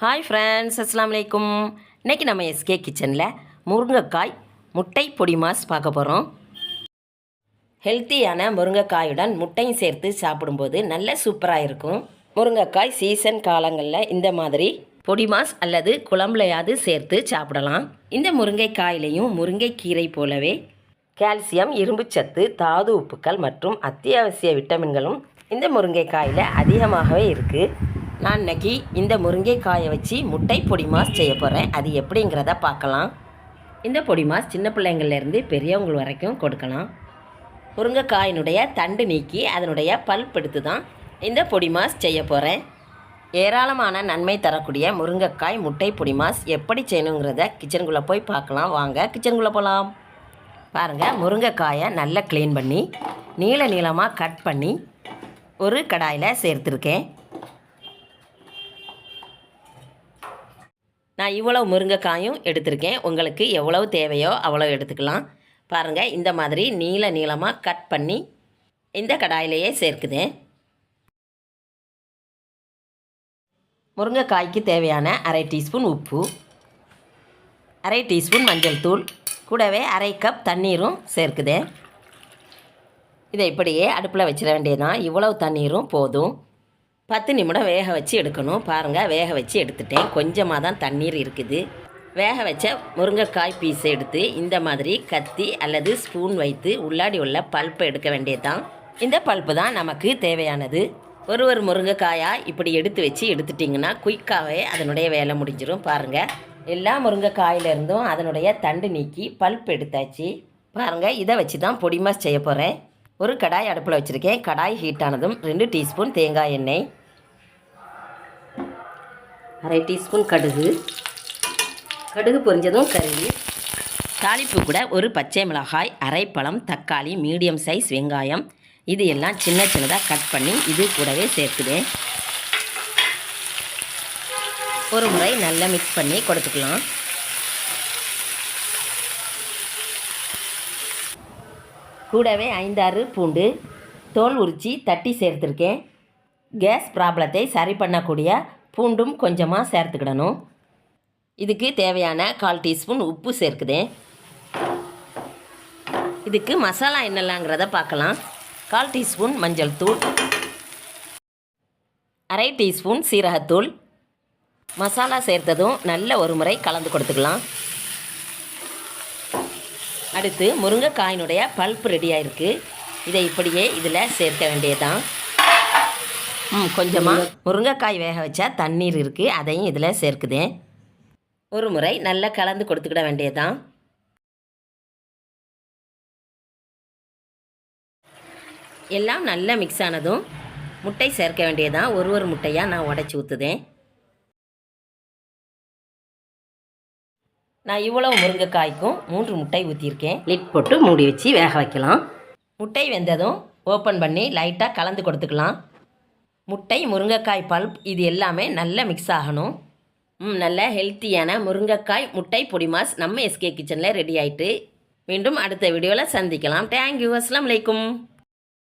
Hi friends அஸ்லாம் வலைக்கும் இன்றைக்கி நம்ம எஸ்கே கிச்சனில் முருங்கைக்காய் முட்டை பொடி மாஸ் பார்க்க போகிறோம் ஹெல்த்தியான முருங்கைக்காயுடன் முட்டையும் சேர்த்து சாப்பிடும்போது நல்ல சூப்பராக இருக்கும். முருங்கைக்காய் சீசன் காலங்களில் இந்த மாதிரி பொடி மாஸ் அல்லது குழம்புலையாவது சேர்த்து சாப்பிடலாம். இந்த முருங்கைக்காயிலையும் முருங்கைக்கீரை போலவே கால்சியம் இரும்புச்சத்து தாது உப்புக்கள் மற்றும் அத்தியாவசிய விட்டமின்களும் இந்த முருங்கைக்காயில் அதிகமாகவே இருக்குது நான் இன்றைக்கி இந்த முருங்கைக்காயை வச்சு முட்டை பொடி மாஸ் செய்ய போகிறேன் அது எப்படிங்கிறத பார்க்கலாம். இந்த பொடி மாஸ் சின்ன பிள்ளைங்கள்லேருந்து பெரியவங்க வரைக்கும் கொடுக்கலாம். முருங்கைக்காயினுடைய தண்டு நீக்கி அதனுடைய பல்ப் எடுத்து தான் இந்த பொடி மாஸ் செய்ய போகிறேன் ஏராளமான நன்மை தரக்கூடிய முருங்கைக்காய் முட்டை பொடி மாஸ் எப்படி செய்யணுங்கிறத கிச்சனுக்குள்ளே போய் பார்க்கலாம். வாங்க கிச்சனுக்குள்ளே போகலாம் பாருங்கள் முருங்கைக்காயை நல்லா க்ளீன் பண்ணி நீள நீளமாக கட் பண்ணி ஒரு கடாயில் சேர்த்துருக்கேன். நான் இவ்வளவு முருங்கைக்காயும் எடுத்திருக்கேன். உங்களுக்கு எவ்வளவு தேவையோ அவ்வளோ எடுத்துக்கலாம். பாருங்கள் இந்த மாதிரி நீள நீளமாக கட் பண்ணி இந்த கடாயிலேயே சேர்க்குதேன் முருங்கைக்காய்க்கு தேவையான அரை டீஸ்பூன் உப்பு அரை டீஸ்பூன் மஞ்சள் தூள் கூடவே அரை கப் தண்ணீரும் சேர்க்குதேன் இதை இப்படியே அடுப்பில் வச்சிட வேண்டியதுதான். இவ்வளவு தண்ணீரும் போதும். பத்து நிமிடம் வேக வச்சு எடுக்கணும். பாருங்கள் வேக வச்சு எடுத்துட்டேன். கொஞ்சமாக தான் தண்ணீர் இருக்குது. வேக வச்ச முருங்கைக்காய் பீஸை எடுத்து இந்த மாதிரி கத்தி அல்லது ஸ்பூன் வைத்து உள்ளாடி உள்ள பல்ப்பை எடுக்க வேண்டியதுதான். இந்த பல்ப்பு தான் நமக்கு தேவையானது. ஒரு ஒரு முருங்கைக்காயாக இப்படி எடுத்து வச்சு எடுத்துட்டிங்கன்னா குயிக்காகவே அதனுடைய வேலை முடிஞ்சிடும் பாருங்கள் எல்லா முருங்கைக்காயிலிருந்தும் அதனுடைய தண்டு நீக்கி பல்ப் எடுத்தாச்சு. பாருங்கள் இதை வச்சு தான் பொடிமாஸ் செய்ய போகிறேன் ஒரு கடாய் அடுப்பில் வச்சுருக்கேன். கடாய் ஹீட் ஆனதும் ரெண்டு டீஸ்பூன் தேங்காய் எண்ணெய். அரை டீஸ்பூன் கடுகு. கடுகு பொரிஞ்சதும் கருவி தாளிப்பு கூட ஒரு பச்சை மிளகாய் அரைப்பழம் தக்காளி மீடியம் சைஸ் வெங்காயம். இது எல்லாம் சின்ன சின்னதாக கட் பண்ணி இது கூடவே சேர்த்துவேன். ஒரு முறை நல்லா மிக்ஸ் பண்ணி கொடுத்துக்கலாம். கூடவே ஐந்தாறு பூண்டு தோல் உரிச்சி தட்டி சேர்த்துருக்கேன். கேஸ் ப்ராப்ளத்தை சரி பண்ணக்கூடிய பூண்டும் கொஞ்சமாக சேர்த்துக்கிடணும். இதுக்கு தேவையான கால் டீஸ்பூன் உப்பு சேர்க்குதேன். இதுக்கு மசாலா என்னெல்லாங்கிறத பார்க்கலாம். கால் டீஸ்பூன் மஞ்சள் தூள் அரை டீஸ்பூன் சீரகத்தூள். மசாலா சேர்த்ததும் நல்ல ஒரு முறை கலந்து கொடுத்துக்கலாம். அடுத்து முருங்கைக்காயினுடைய பல்ப் ரெடியாக இருக்குது இதை இப்படியே இதில் சேர்க்க வேண்டியதுதான். ம் கொஞ்சமாக முருங்கைக்காய் வேக வச்சா தண்ணீர் இருக்குது அதையும் இதில் சேர்க்குதேன் ஒரு முறை நல்லா கலந்து கொடுத்துக்கிட வேண்டியதுதான். எல்லாம் நல்லா மிக்ஸ் ஆனதும் முட்டை சேர்க்க வேண்டியதான் ஒரு ஒரு முட்டையாக நான் உடச்சி ஊற்றுதேன் நான் இவ்வளவு முருங்கைக்காய்க்கும் மூன்று முட்டை ஊற்றியிருக்கேன் லிட் போட்டு மூடி வச்சு வேக வைக்கலாம். முட்டை வெந்ததும் ஓப்பன் பண்ணி லைட்டாக கலந்து கொடுத்துக்கலாம். முட்டை முருங்கைக்காய் பல்ப் இது எல்லாமே நல்லா மிக்ஸ் ஆகணும். ம் நல்ல ஹெல்த்தியான முருங்கைக்காய் முட்டை பொடி மாஸ் நம்ம எஸ்கே கிச்சனில் ரெடி ஆயிட்டு மீண்டும் அடுத்த வீடியோவில் சந்திக்கலாம். தேங்க்யூ அஸ்லாம் வலைக்கும்